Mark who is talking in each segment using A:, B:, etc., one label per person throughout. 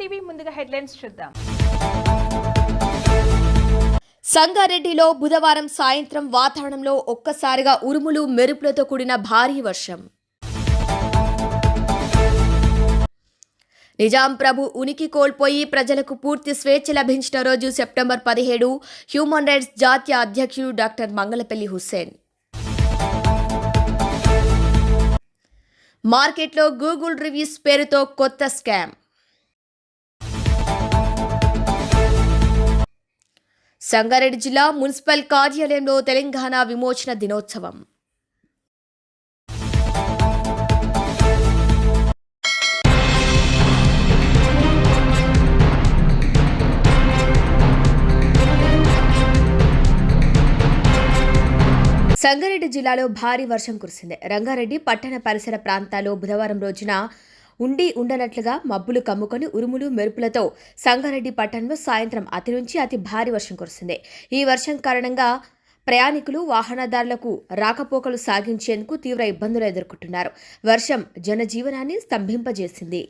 A: TV ముందుగా headlines చూద్దాం.
B: సంగారెడ్డిలో బుధవారం సాయంత్రం వాతావరణంలో ఒక్కసారిగా ఉరుములు మెరుపులతో కూడిన భారీ వర్షం. నిజాం ప్రభు ఉనికి కోల్పోయి ప్రజలకు పూర్తి స్వేచ్ఛ లభించిన రోజు సెప్టెంబర్ పదిహేడు హ్యూమన్ రైట్స్ జాతీయ అధ్యక్షుడు డాక్టర్ మంగళపల్లి హుస్సేన్. మార్కెట్లో గూగుల్ రివ్యూస్ పేరుతో కొత్త స్కామ్. సంగారెడ్డి జిల్లా మున్సిపల్ కార్యాలయంలో తెలంగాణ విమోచన దినోత్సవం. సంగారెడ్డి జిల్లాలో భారీ వర్షం కురిసింది. రంగారెడ్డి పట్టణ పరిసర ప్రాంతాల్లో బుధవారం రోజున ఉండి ఉండనట్లుగా మబ్బులు కమ్ముకొని ఉరుములు మెరుపులతో సంగారెడ్డి పట్టణంలో సాయంత్రం అతి నుంచి అతి భారీ వర్షం కురిసింది ఈ వర్షం కారణంగా ప్రయాణికులు వాహనదారులకు రాకపోకలు సాగించేందుకు తీవ్ర ఇబ్బందులు ఎదుర్కొంటున్నారు. వర్షం జనజీవనాన్ని స్తంభింపజేసింది.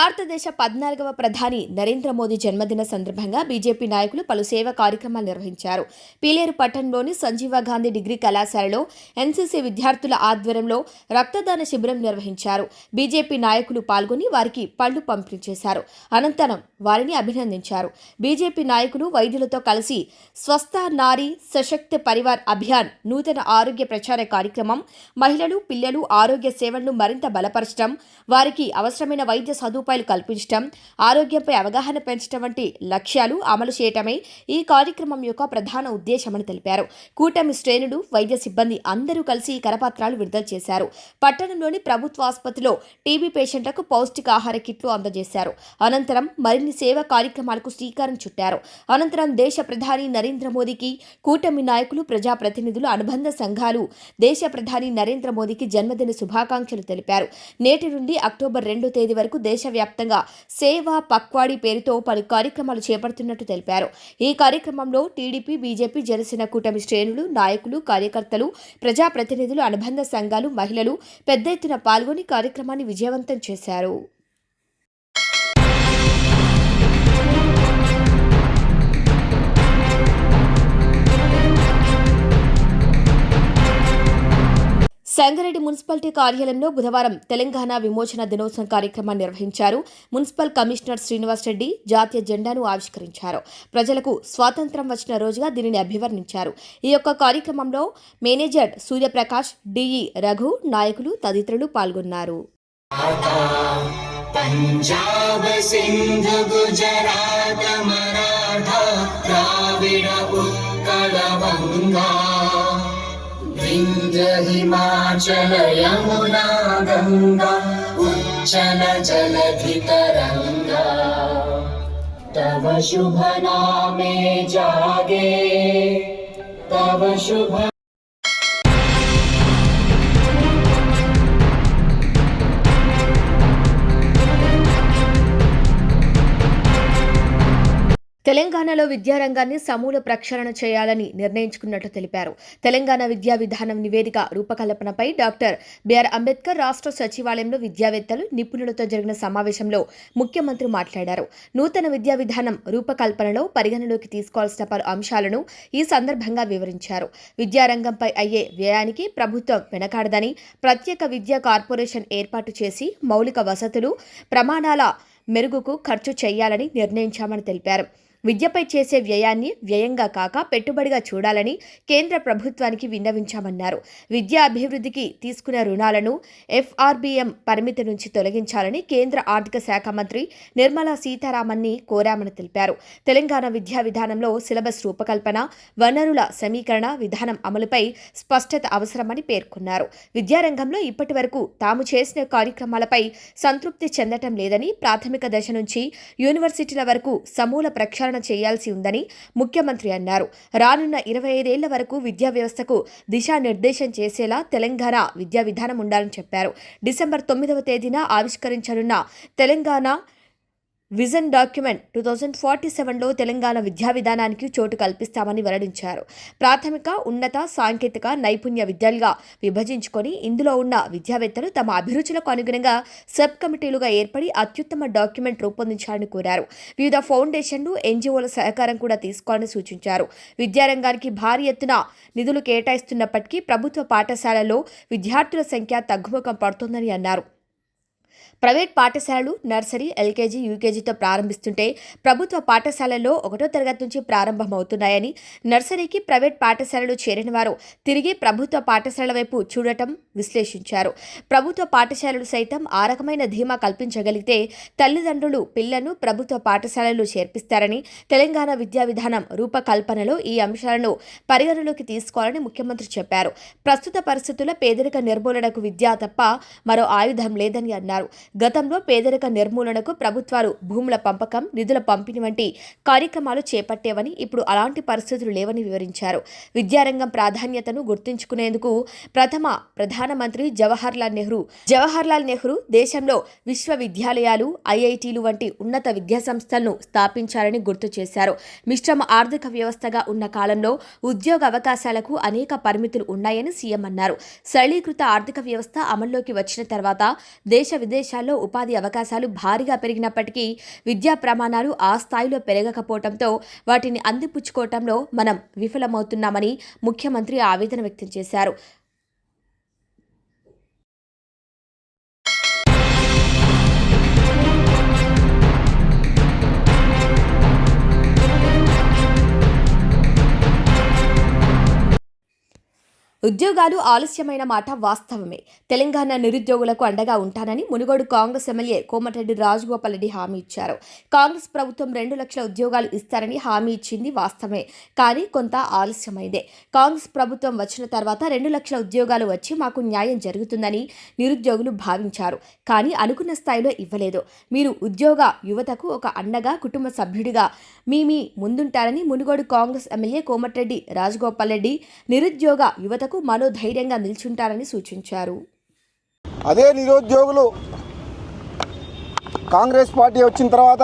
B: భారతదేశ పద్నాలుగవ ప్రధాని నరేంద్ర మోదీ జన్మదిన సందర్భంగా బీజేపీ నాయకులు పలు సేవా కార్యక్రమాలు నిర్వహించారు. పీలేరు పట్టణంలోని సంజీవ గాంధీ డిగ్రీ కళాశాలలో ఎన్సీసీ విద్యార్థుల ఆధ్వర్యంలో రక్తదాన శిబిరం నిర్వహించారు. బీజేపీ నాయకులు పాల్గొని వారికి పళ్ళు పంపిణీ చేశారు అనంతరం వారిని అభినందించారు. బీజేపీ నాయకులు వైద్యులతో కలిసి స్వస్థ నారీ సశక్త పరివార్ అభియాన్ నూతన ఆరోగ్య ప్రచార కార్యక్రమం మహిళలు పిల్లలు ఆరోగ్య సేవలను మరింత బలపరచడం వారికి అవసరమైన వైద్య సదుపాయాలు కల్పించడం ఆరోగ్యంపై అవగాహన పెంచడం వంటి లక్ష్యాలు అమలు చేయటమే ఈ కార్యక్రమం యొక్క ప్రధాన ఉద్దేశమని తెలిపారు. కూటమి శ్రేణులు వైద్య సిబ్బంది అందరూ కలిసి ఈ కరపత్రాలు విడుదల చేశారు. పట్టణంలోని ప్రభుత్వ ఆసుపత్రిలో టీబీ పేషెంట్లకు పౌష్టికాహార కిట్లు అందజేశారు. అనంతరం మరిన్ని సేవా కార్యక్రమాలకు శ్రీకారం చుట్టారు. అనంతరం దేశ ప్రధాని నరేంద్ర మోదీకి కూటమి నాయకులు ప్రజాప్రతినిధులు అనుబంధ సంఘాలు దేశ ప్రధాని నరేంద్ర మోదీకి జన్మదిన శుభాకాంక్షలు తెలిపారు. నేటి నుండి అక్టోబర్ రెండో తేదీ వరకు దేశవ్యాప్తంగా వ్యాప్తంగా సేవా పక్వాడి పేరుతో పలు కార్యక్రమాలు చేపడుతున్నట్టు తెలిపారు. ఈ కార్యక్రమంలో టీడీపీ బీజేపీ జనసేన కూటమి శ్రేణులు నాయకులు కార్యకర్తలు ప్రజాప్రతినిధులు అనుబంధ సంఘాలు మహిళలు పెద్ద ఎత్తున పాల్గొని కార్యక్రమాన్ని విజయవంతం చేశారు. సంగారెడ్డి మున్సిపాలిటీ కార్యాలయంలో బుధవారం తెలంగాణ విమోచన దినోత్సవం కార్యక్రమాన్ని నిర్వహించారు మున్సిపల్ కమిషనర్ శ్రీనివాస్ రెడ్డి జాతీయ జెండాను ఆవిష్కరించారు. ప్రజలకు స్వాతంత్రం వచ్చిన రోజుగా దీనిని అభివర్ణించారు. ఈ యొక్క కార్యక్రమంలో మేనేజర్ సూర్యప్రకాష్ డిఈ రఘు నాయకులు తదితరులు పాల్గొన్నారు.
C: विन्ध्य हिमाचल यमुना गङ्गा उच्चल जलधितरङ्गा तव शुभ नामे जागे तव शुभ
B: తెలంగాణలో విద్యారంగాన్ని సమూల ప్రక్షాళన చేయాలని నిర్ణయించుకున్నట్లు తెలిపారు. తెలంగాణ విద్యా విధానం నివేదిక రూపకల్పనపై డాక్టర్ బిఆర్ అంబేద్కర్ రాష్ట్ర సచివాలయంలో విద్యావేత్తలు నిపుణులతో జరిగిన సమావేశంలో ముఖ్యమంత్రి మాట్లాడారు. నూతన విద్యా విధానం రూపకల్పనలో పరిగణలోకి తీసుకోవాల్సిన పలు అంశాలను ఈ సందర్భంగా వివరించారు. విద్యారంగంపై అయ్యే వ్యయానికి ప్రభుత్వం వెనకాడదని ప్రత్యేక విద్యా కార్పొరేషన్ ఏర్పాటు చేసి మౌలిక వసతులు ప్రమాణాల మెరుగుకు ఖర్చు చేయాలని నిర్ణయించామని తెలిపారు. విద్యపై చేసే వ్యయాన్ని వ్యయంగా కాక పెట్టుబడిగా చూడాలని కేంద్ర ప్రభుత్వానికి విన్నవించామన్నారు. విద్యా అభివృద్ధికి తీసుకున్న రుణాలను ఎఫ్ఆర్బిఎం పరిమితి నుంచి తొలగించాలని కేంద్ర ఆర్థిక శాఖ మంత్రి నిర్మలా సీతారామన్ని కోరామని తెలిపారు. తెలంగాణ విద్యా విధానంలో సిలబస్ రూపకల్పన వనరుల సమీకరణ విధానం అమలుపై స్పష్టత అవసరమని పేర్కొన్నారు. విద్యారంగంలో ఇప్పటి వరకు తాము చేసిన కార్యక్రమాలపై సంతృప్తి చెందటం లేదని ప్రాథమిక దశ నుంచి యూనివర్సిటీల వరకు సమూల ప్రక్షాళన చేయాల్సి ఉందని ముఖ్యమంత్రి అన్నారు. రానున్న ఇరవై ఐదేళ్ళ వరకు విద్యా వ్యవస్థకు దిశానిర్దేశం చేసేలా తెలంగాణ విద్యా విధానం ఉండాలని చెప్పారు. డిసెంబర్ తొమ్మిదవ తేదీన ఆవిష్కరించనున్న Telangana vision document two thousand forty సెవెన్లో తెలంగాణ విద్యా విధానానికి చోటు కల్పిస్తామని వెల్లడించారు. ప్రాథమిక ఉన్నత సాంకేతిక నైపుణ్య విద్యలుగా విభజించుకొని ఇందులో ఉన్న విద్యావేత్తలు తమ అభిరుచులకు అనుగుణంగా సబ్ కమిటీలుగా ఏర్పడి అత్యుత్తమ డాక్యుమెంట్ రూపొందించాలని కోరారు. వివిధ ఫౌండేషన్లు ఎన్జిఓల సహకారం కూడా తీసుకోవాలని సూచించారు. విద్యారంగానికి భారీ ఎత్తున నిధులు కేటాయిస్తున్నప్పటికీ ప్రభుత్వ పాఠశాలలో విద్యార్థుల సంఖ్య తగ్గుముఖం పడుతోందని అన్నారు. ప్రైవేట్ పాఠశాలలు నర్సరీ ఎల్కేజీ యూకేజీతో ప్రారంభిస్తుంటే ప్రభుత్వ పాఠశాలల్లో ఒకటో తరగతి నుంచి ప్రారంభమవుతున్నాయని నర్సరీకి ప్రైవేట్ పాఠశాలలు చేరిన వారు తిరిగి ప్రభుత్వ పాఠశాలల వైపు చూడటం విశ్లేషించారు. ప్రభుత్వ పాఠశాలలు సైతం ఆ రకమైన ధీమా కల్పించగలిగితే తల్లిదండ్రులు పిల్లలను ప్రభుత్వ పాఠశాలలు చేర్పిస్తారని తెలంగాణ విద్యా విధానం రూపకల్పనలో ఈ అంశాలను పరిగణలోకి తీసుకోవాలని ముఖ్యమంత్రి చెప్పారు. ప్రస్తుత పరిస్థితుల్లో పేదరిక నిర్మూలనకు విద్య తప్ప మరో ఆయుధం లేదని అన్నారు. గతంలో పేదరిక నిర్మూలనకు ప్రభుత్వాలు భూముల పంపకం నిధుల పంపిణీ వంటి కార్యక్రమాలు చేపట్టేవని ఇప్పుడు అలాంటి పరిస్థితులు లేవని వివరించారు. విద్యారంగం ప్రాధాన్యతను గుర్తుంచుకునేందుకు ప్రథమ ప్రధానమంత్రి జవహర్లాల్ నెహ్రూ జవహర్లాల్ నెహ్రూ దేశంలో విశ్వవిద్యాలయాలు ఐఐటీలు వంటి ఉన్నత విద్యా సంస్థలను స్థాపించారని గుర్తు చేశారు. మిశ్రమ ఆర్థిక వ్యవస్థగా ఉన్న కాలంలో ఉద్యోగ అవకాశాలకు అనేక పరిమితులు ఉన్నాయని సీఎం అన్నారు. సరళీకృత ఆర్థిక వ్యవస్థ అమల్లోకి వచ్చిన తర్వాత దేశ ప్రదేశాల్లో ఉపాధి అవకాశాలు భారీగా పెరిగినప్పటికీ విద్యా ప్రమాణాలు ఆ స్థాయిలో పెరగకపోవడంతో వాటిని అందిపుచ్చుకోవటంలో మనం విఫలమవుతున్నామని ముఖ్యమంత్రి ఆవేదన వ్యక్తం చేశారు. ఉద్యోగాలు ఆలస్యమైన మాట వాస్తవమే. తెలంగాణ నిరుద్యోగులకు అండగా ఉంటానని మునుగోడు కాంగ్రెస్ ఎమ్మెల్యే కోమటిరెడ్డి రాజగోపాల్ రెడ్డి హామీ ఇచ్చారు. కాంగ్రెస్ ప్రభుత్వం రెండు లక్షల ఉద్యోగాలు ఇస్తారని హామీ ఇచ్చింది వాస్తవమే కానీ కొంత ఆలస్యమైందే. కాంగ్రెస్ ప్రభుత్వం వచ్చిన తర్వాత రెండు లక్షల ఉద్యోగాలు వచ్చి మాకు న్యాయం జరుగుతుందని నిరుద్యోగులు భావించారు కానీ అనుకున్న స్థాయిలో ఇవ్వలేదు. మీరు ఉద్యోగ యువతకు ఒక అండగా కుటుంబ సభ్యుడిగా మీ మీ ముందుంటారని మునుగోడు కాంగ్రెస్ ఎమ్మెల్యే కోమటిరెడ్డి రాజగోపాల్ రెడ్డి నిరుద్యోగ యువతకు మనోధైర్యంగా నిల్చుంటారని సూచించారు.
D: అదే నిరుద్యోగులు కాంగ్రెస్ పార్టీ వచ్చిన తర్వాత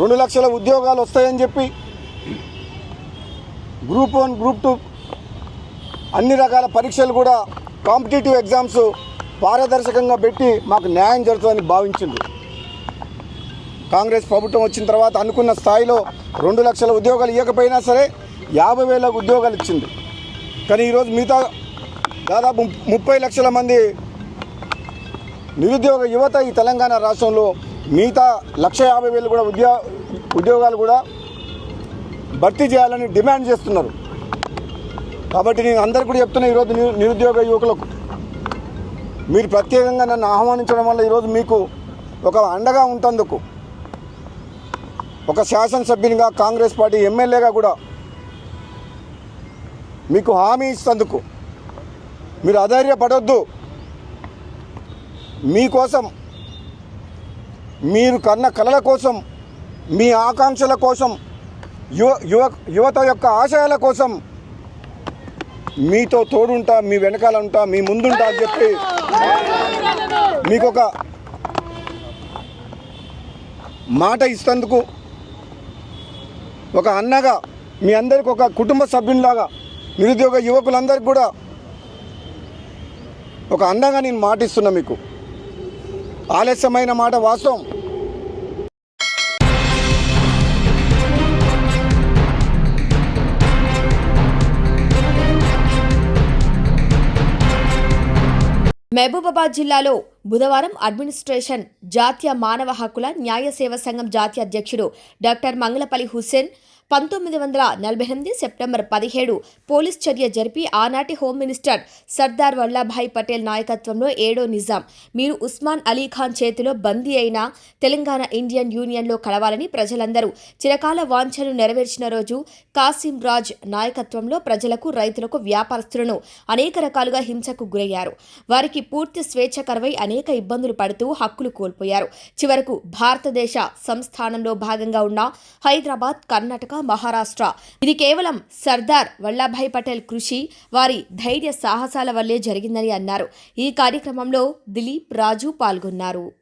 D: రెండు లక్షల ఉద్యోగాలు వస్తాయని చెప్పి గ్రూప్ వన్ గ్రూప్ టూ అన్ని రకాల పరీక్షలు కూడా కాంపిటేటివ్ ఎగ్జామ్స్ పారదర్శకంగా పెట్టి మాకు న్యాయం జరుగుతుందని భావించింది కాంగ్రెస్ ప్రభుత్వం వచ్చిన తర్వాత అనుకున్న స్థాయిలో రెండు లక్షల ఉద్యోగాలు ఇవ్వకపోయినా సరే యాభై వేల ఉద్యోగాలు ఇచ్చింది. కానీ ఈరోజు మిగతా దాదాపు ముప్పై లక్షల మంది నిరుద్యోగ యువత ఈ తెలంగాణ రాష్ట్రంలో మిగతా లక్ష యాభై వేలు కూడా ఉద్యో ఉద్యోగాలు కూడా భర్తీ చేయాలని డిమాండ్ చేస్తున్నారు. కాబట్టి నేను అందరు కూడా చెప్తున్నా ఈరోజు నిరుద్యోగ యువకులకు మీరు ప్రత్యేకంగా నన్ను ఆహ్వానించడం వల్ల ఈరోజు మీకు ఒక అండగా ఉంటందుకు ఒక శాసనసభ్యునిగా కాంగ్రెస్ పార్టీ ఎమ్మెల్యేగా కూడా మీకు హామీ ఇస్తందుకు. మీరు అధైర్యపడొద్దు. మీకోసం మీరు కన్న కలల కోసం మీ ఆకాంక్షల కోసం యువ యువ యువత యొక్క ఆశయాల కోసం మీతో తోడుంటా మీ వెనకాల ఉంటా మీ ముందుంటా అని చెప్పి మీకు ఒక మాట ఇస్తందుకు ఒక అన్నగా మీ అందరికి ఒక కుటుంబ సభ్యునిలాగా నిరుద్యోగ యువకులందరికీ కూడా ఒక అండగా నేను మాటిస్తున్నా మీకు. ఆలస్యమైన మాట వాస్తవం.
B: మహబూబాబాద్ జిల్లాలో బుధవారం అడ్మినిస్ట్రేషన్ జాతీయ మానవ హక్కుల న్యాయ సేవ సంఘం జాతీయ అధ్యక్షుడు డాక్టర్ మంగళపల్లి హుస్సేన్ పంతొమ్మిది వందల నలభై ఎనిమిది సెప్టెంబర్ పదిహేడు పోలీస్ చర్య జరిపి ఆనాటి హోమ్ మినిస్టర్ సర్దార్ వల్లభాయ్ పటేల్ నాయకత్వంలో ఏడో నిజాం. మీరు ఉస్మాన్ అలీ ఖాన్ చేతిలో బందీ అయిన తెలంగాణ ఇండియన్ యూనియన్లో కలవాలని ప్రజలందరూ చిరకాల వాంఛను నెరవేర్చిన రోజు కాసిం రాజ్ నాయకత్వంలో ప్రజలకు రైతులకు వ్యాపారస్తులను అనేక రకాలుగా హింసకు గురయ్యారు. వారికి పూర్తి స్వేచ్ఛ కరువై అనేక ఇబ్బందులు పడుతూ హక్కులు కోల్పోయారు. చివరకు భారతదేశ సంస్థానంలో భాగంగా ఉన్న హైదరాబాద్ కర్ణాటక మహారాష్ట్ర. ఇది కేవలం సర్దార్ వల్లభాయ్ పటేల్ కృషి వారి ధైర్య సాహసాల వల్లే జరిగిందని అన్నారు. ఈ కార్యక్రమంలో దిలీప్ రాజు పాల్గొన్నారు.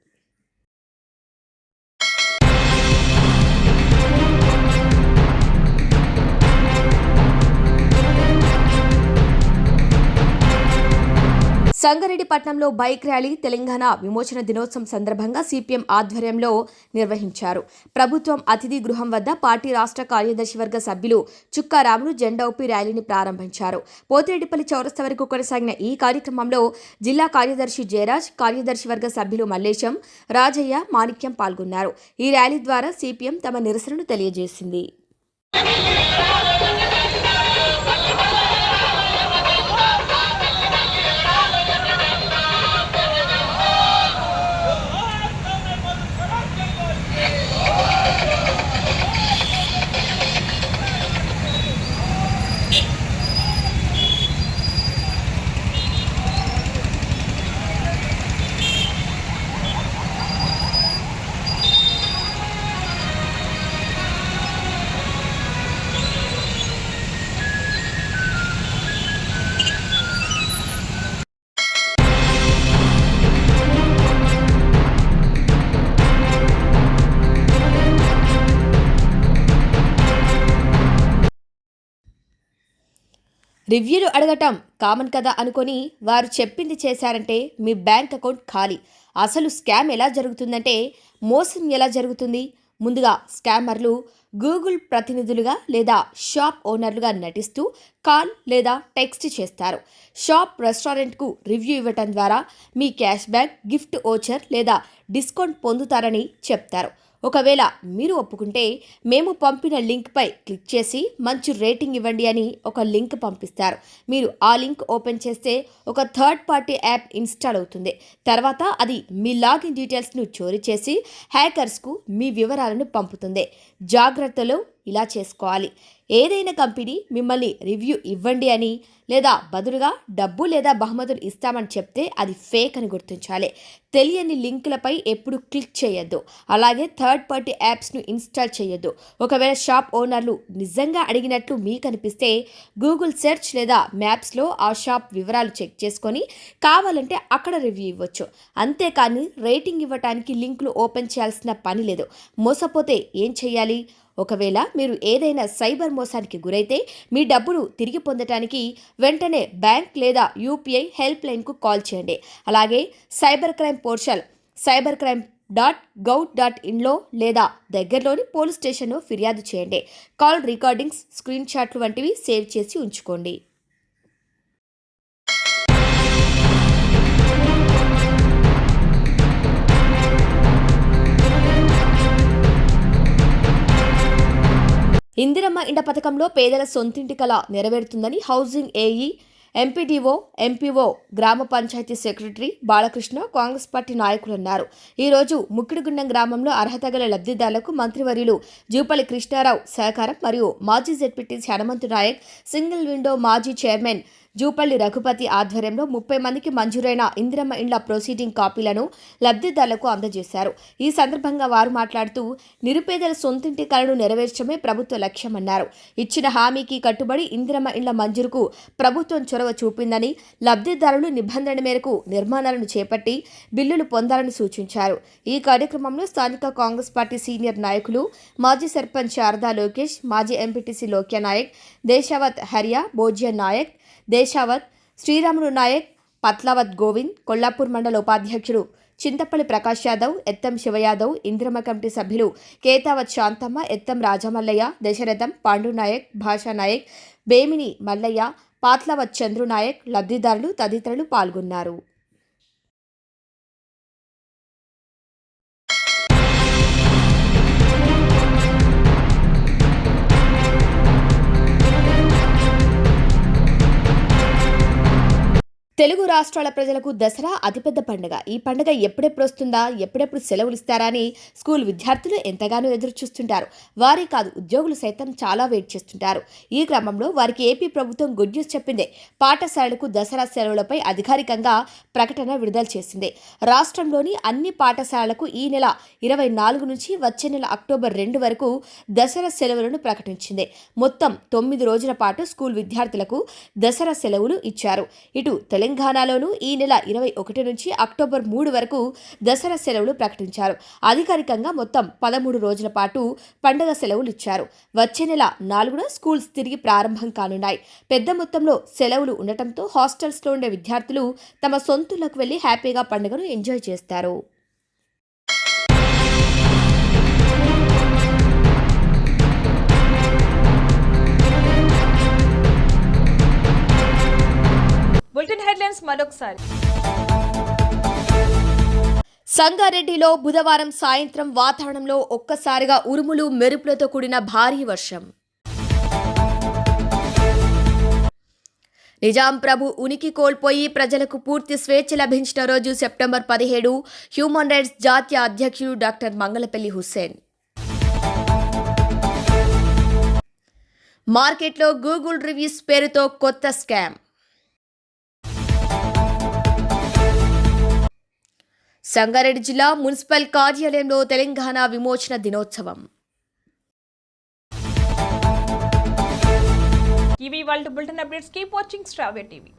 B: సంగారెడ్డిపట్నంలో బైక్ ర్యాలీ తెలంగాణ విమోచన దినోత్సవం సందర్భంగా సిపిఎం ఆధ్వర్యంలో నిర్వహించారు. ప్రభుత్వం అతిథి గృహం వద్ద పార్టీ రాష్ట్ర కార్యదర్శి వర్గ సభ్యులు చుక్కారాములు జెండా ఊపి ర్యాలీని ప్రారంభించారు. పోతిరెడ్డిపల్లి చౌరస్తా వరకు కొనసాగిన ఈ కార్యక్రమంలో జిల్లా కార్యదర్శి జయరాజ్ కార్యదర్శి వర్గ సభ్యులు మల్లేశం రాజయ్య మాణిక్యం పాల్గొన్నారు. ఈ ర్యాలీ ద్వారా సిపిఎం తమ నిరసనను తెలియజేసింది. రివ్యూలు అడగటం కామన్ కదా అనుకొని వారు చెప్పింది చేశారంటే మీ బ్యాంక్ అకౌంట్ ఖాళీ. అసలు స్కామ్ ఎలా జరుగుతుందంటే మోసం ఎలా జరుగుతుంది? ముందుగా స్కామర్లు గూగుల్ ప్రతినిధులుగా లేదా షాప్ ఓనర్లుగా నటిస్తూ కాల్ లేదా టెక్స్ట్ చేస్తారు. షాప్ రెస్టారెంట్కు రివ్యూ ఇవ్వటం ద్వారా మీ క్యాష్ బ్యాక్ గిఫ్ట్ ఓచర్ లేదా డిస్కౌంట్ పొందుతారని చెప్తారు. ఒకవేళ మీరు ఒప్పుకుంటే మేము పంపిన లింక్పై క్లిక్ చేసి మంచి రేటింగ్ ఇవ్వండి అని ఒక లింక్ పంపిస్తారు. మీరు ఆ లింక్ ఓపెన్ చేస్తే ఒక థర్డ్ పార్టీ యాప్ ఇన్స్టాల్ అవుతుంది. తర్వాత అది మీ లాగిన్ డీటెయిల్స్ను చోరీ చేసి హ్యాకర్స్కు మీ వివరాలను పంపుతుంది. జాగ్రత్తలు ఇలా చేసుకోవాలి. ఏదైనా కంపెనీ మిమ్మల్ని రివ్యూ ఇవ్వండి అని లేదా బదులుగా డబ్బు లేదా బహుమతులు ఇస్తామని చెప్తే అది ఫేక్ అని గుర్తించాలి. తెలియని లింకులపై ఎప్పుడు క్లిక్ చేయొద్దు. అలాగే థర్డ్ పార్టీ యాప్స్ను ఇన్స్టాల్ చేయొద్దు. ఒకవేళ షాప్ ఓనర్లు నిజంగా అడిగినట్లు మీకు అనిపిస్తే గూగుల్ సెర్చ్ లేదా మ్యాప్స్లో ఆ షాప్ వివరాలు చెక్ చేసుకొని కావాలంటే అక్కడ రివ్యూ ఇవ్వచ్చు. అంతేకాని రేటింగ్ ఇవ్వటానికి లింకులు ఓపెన్ చేయాల్సిన పని లేదు. మోసపోతే ఏం చేయాలి ఒకవేళ మీరు ఏదైనా సైబర్ మోసానికి గురైతే మీ డబ్బును తిరిగి పొందటానికి వెంటనే బ్యాంక్ లేదా యూపీఐ హెల్ప్ లైన్కు కాల్ చేయండి. అలాగే cyber crime portal cyber crime dot gov dot ఇన్లో లేదా దగ్గరలోని పోలీస్ స్టేషన్లో ఫిర్యాదు చేయండి. కాల్ రికార్డింగ్స్ స్క్రీన్ షాట్లు వంటివి సేవ్ చేసి ఉంచుకోండి. ఇందిరమ్మ ఇండ పథకంలో పేదల సొంతింటి కల నెరవేరుతుందని హౌసింగ్ ఏఈ ఎంపీడీఓ ఎంపీఓ గ్రామ panchayati secretary Balakrishna Congress party నాయకులు అన్నారు ఈరోజు ముక్కిడిగుండం గ్రామంలో అర్హత గల లబ్ధిదారులకు మంత్రివర్యులు జూపల్లి కృష్ణారావు సహకారం మరియు మాజీ ZPTC Hanumanthu Nayak single window మాజీ చైర్మన్ జూపల్లి రఘుపతి ఆధ్వర్యంలో ముప్పై మందికి మంజూరైన ఇందిరమ్మ ఇండ్ల ప్రొసీడింగ్ కాపీలను లబ్ధిదారులకు అందజేశారు. ఈ సందర్భంగా వారు మాట్లాడుతూ నిరుపేదల సొంతింటి కలను నెరవేర్చడమే ప్రభుత్వ లక్ష్యమన్నారు. ఇచ్చిన హామీకి కట్టుబడి ఇందిరమ్మ ఇండ్ల మంజూరుకు ప్రభుత్వం చొరవ చూపిందని లబ్ధిదారులు నిబంధన మేరకు నిర్మాణాలను చేపట్టి బిల్లులు పొందాలని సూచించారు. ఈ కార్యక్రమంలో స్థానిక కాంగ్రెస్ పార్టీ సీనియర్ నాయకులు మాజీ సర్పంచ్ శారదా లోకేష్ మాజీ ఎంపీటీసీ లోక్య నాయక్ దేశావత్ హరియా భోజ్య నాయక్ దేశావత్ శ్రీరాములు నాయక్ పత్లావత్ గోవింద్ కొల్లాపూర్ మండల ఉపాధ్యక్షుడు చింతపల్లి ప్రకాష్ యాదవ్ ఎత్తం శివయాదవ్ ఇంద్రమ కమిటీ సభ్యులు కేతావత్ శాంతమ్మ ఎత్తం రాజమల్లయ్య దశరథం పాండు నాయక్ భాషా నాయక్ బేమిని మల్లయ్య పాత్లవత్ చంద్రు నాయక్ లబ్ధిదారులు తదితరులు పాల్గొన్నారు. తెలుగు రాష్ట్రాల ప్రజలకు దసరా అతిపెద్ద పండుగ. ఈ పండుగ ఎప్పుడెప్పుడు వస్తుందా ఎప్పుడెప్పుడు సెలవులు ఇస్తారా అని స్కూల్ విద్యార్థులు ఎంతగానో ఎదురు చూస్తుంటారు వారే కాదు ఉద్యోగులు సైతం చాలా వెయిట్ చేస్తుంటారు. ఈ క్రమంలో వారికి ఏపీ ప్రభుత్వం గుడ్ న్యూస్ చెప్పింది. పాఠశాలలకు దసరా సెలవులపై అధికారికంగా ప్రకటన విడుదల చేసింది. రాష్ట్రంలోని అన్ని పాఠశాలలకు ఈ నెల ఇరవై నాలుగు నుంచి వచ్చే నెల అక్టోబర్ రెండు వరకు దసరా సెలవులను ప్రకటించింది. మొత్తం తొమ్మిది రోజుల పాటు స్కూల్ విద్యార్థులకు దసరా సెలవులు ఇచ్చారు. ఇటు తెలంగాణలోనూ ఈ నెల ఇరవై ఒకటి నుంచి అక్టోబర్ మూడు వరకు దసరా సెలవులు ప్రకటించారు. అధికారికంగా మొత్తం పదమూడు రోజుల పాటు పండగ సెలవులు ఇచ్చారు. వచ్చే నెల నాలుగున స్కూల్స్ తిరిగి ప్రారంభం కానున్నాయి. పెద్ద మొత్తంలో సెలవులు ఉండటంతో హాస్టల్స్లో ఉండే విద్యార్థులు తమ సొంతులకు వెళ్ళి హ్యాపీగా పండుగను ఎంజాయ్ చేస్తారు.
A: బులెటిన్ హెడ్లైన్స్ మరొకసారి.
B: సంగారెడ్డిలో బుధవారం సాయంత్రం వాతావరణంలో ఒక్కసారిగా ఉరుములు మెరుపులతో కూడిన భారీ వర్షం. నిజాం ప్రభు ఉనికి కోల్పోయి ప్రజలకు పూర్తి స్వేచ్ఛ లభించిన రోజు సెప్టెంబర్ పదిహేడు హ్యూమన్ రైట్స్ జాతీయ అధ్యక్షుడు డాక్టర్ మంగళపల్లి హుస్సేన్. మార్కెట్లో గూగుల్ రివ్యూస్ పేరుతో కొత్త స్కామ్. సంగారెడ్డి జిల్లా మున్సిపల్ కార్యాలయంలో తెలంగాణ విమోచన దినోత్సవం.
A: ఇవి world bulletin updates keep watching స్ట్రావే TV.